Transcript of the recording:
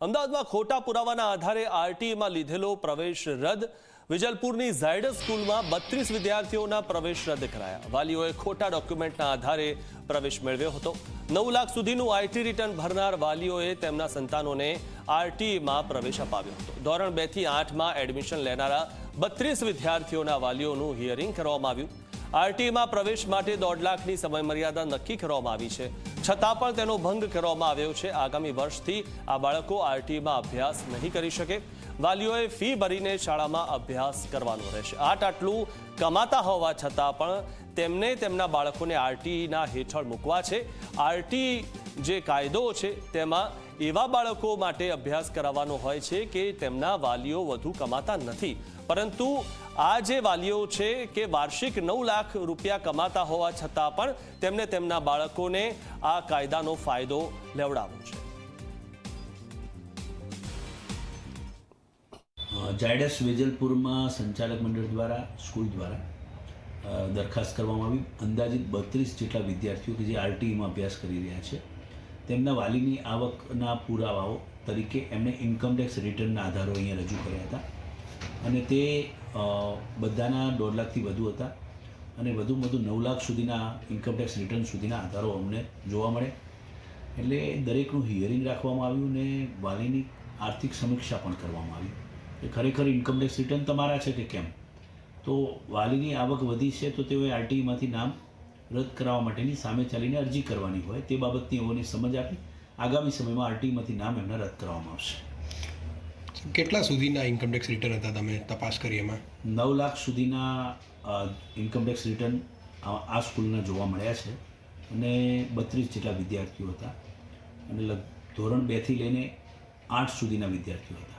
અમદાવાદમાં ખોટા પુરાવાના આધારે આરટીઈમાં લીધેલો પ્રવેશ રદ. વિજલપુરની ઝાયડસ સ્કૂલમાં બત્રીસ વિદ્યાર્થીઓના પ્રવેશ રદ કરાયા. વાલીઓએ ખોટા ડોક્યુમેન્ટના આધારે પ્રવેશ મેળવ્યો હતો. નવ લાખ સુધીનું આઈટી રિટર્ન ભરનાર વાલીઓએ તેમના સંતાનોને આરટીઈમાં પ્રવેશ અપાવ્યો હતો. ધોરણ બેથી આઠમાં એડમિશન લેનારા બત્રીસ વિદ્યાર્થીઓના વાલીઓનું હિયરિંગ કરવામાં આવ્યું. આરટીઈમાં પ્રવેશ માટે દોઢ લાખની સમયમર્યાદા નક્કી કરવામાં આવી છે. છતાં પણ તેનો ભંગ કરવામાં આવ્યો છે. આગામી વર્ષથી આ બાળકો આરટીમાં અભ્યાસ નહીં કરી શકે. વાલીઓએ ફી ભરીને શાળામાં અભ્યાસ કરવાનો રહેશે. આટ આટલું કમાતા હોવા છતાં પણ તેમને તેમના બાળકોને આરટીઈના હેઠળ મૂકવા છે. આરટી જે કાયદો છે, તેમાં એવા બાળકો માટે અભ્યાસ કરાવવાનો હોય છે કે તેમના વાલીઓ વધુ કમાતા નથી. પરંતુ આ જે વાલીઓ છે કે વાર્ષિક નવ લાખ રૂપિયા કમાતા હોવા છતાં પણ તેમને તેમના બાળકોને આ કાયદાનો ફાયદો લેવડાવવો છે. જાયડસ વેજલપુરમાં સંચાલક મંડળ દ્વારા, સ્કૂલ દ્વારા દરખાસ્ત કરવામાં આવી. અંદાજિત બત્રીસ જેટલા વિદ્યાર્થીઓ કે જે આરટીઈમાં અભ્યાસ કરી રહ્યા છે. તેમના વાલીની આવકના પુરાવાઓ તરીકે એમણે ઇન્કમ ટેક્સ રિટર્નના આધારો અહીંયા રજૂ કર્યા હતા. અને તે બધાના દોઢ લાખથી વધુ હતા. અને વધુમાં વધુ નવ લાખ સુધીના ઇન્કમ ટેક્સ રિટર્ન સુધીના આધારો અમને જોવા મળે. એટલે દરેકનું હિયરિંગ રાખવામાં આવ્યું ને વાલીની આર્થિક સમીક્ષા પણ કરવામાં આવી. કે ખરેખર ઇન્કમટેક્સ રિટર્ન તમારા છે કે કેમ? તો વાલીની આવક વધી છે તો તેઓએ આરટીઈમાંથી નામ રદ કરાવવા માટેની સામે ચાલીને અરજી કરવાની હોય તે બાબતની એઓને સમજ આપી આગામી સમયમાં આરટીમાંથી નામ એમને રદ કરવામાં આવશે. કેટલા સુધીના ઇન્કમટેક્સ રિટર્ન હતા તમે તપાસ કરી એમાં? નવ લાખ સુધીના ઇન્કમટેક્સ રિટર્ન આ આ સ્કૂલના જોવા મળ્યા છે અને બત્રીસ જેટલા વિદ્યાર્થીઓ હતા અને ધોરણ બેથી લઈને આઠ સુધીના વિદ્યાર્થીઓ હતા.